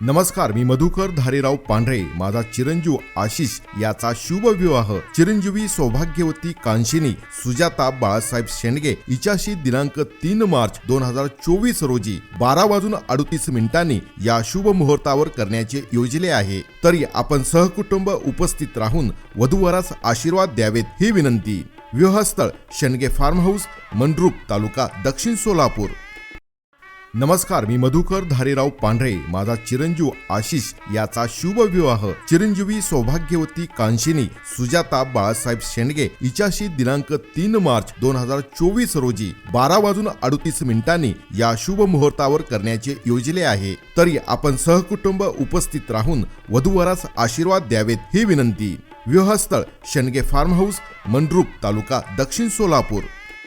नमस्कार मी मधुकर धारेराव पांढरे. माझा चिरंजीव आशिष याचा शुभ विवाह. चिरंजीवी सौभाग्यवती कांशिनी सुजाता बाळासाहेब शेंडगे हिच्याशी दिनांक तीन मार्च दोन हजार चोवीस रोजी बारा वाजून अडतीस मिनिटांनी या शुभ मुहूर्तावर करण्याचे योजले आहे. तरी आपण सहकुटुंब उपस्थित राहून वधूवरास आशीर्वाद द्यावेत ही विनंती. विवाहस्थळ शेंडगे फार्म हाऊस मंडरूप तालुका दक्षिण सोलापूर. नमस्कार मी मधुकर धारेराव पांढरे. माझा चिरंजीव आशिष याचा शुभ विवाह. चिरंजीवी सौभाग्यवती कांशिनी सुजाता बाळासाहेब शेंडगे हिच्याशी दिनांक तीन मार्च दोन हजार चोवीस रोजी बारा वाजून अडतीस मिनिटांनी या शुभ मुहूर्तावर करण्याचे योजले आहे. तरी आपण सहकुटुंब उपस्थित राहून वधूवरास आशीर्वाद द्यावेत ही विनंती. विवाहस्थळ शेंडगे फार्म हाऊस मंडरूप तालुका दक्षिण सोलापूर.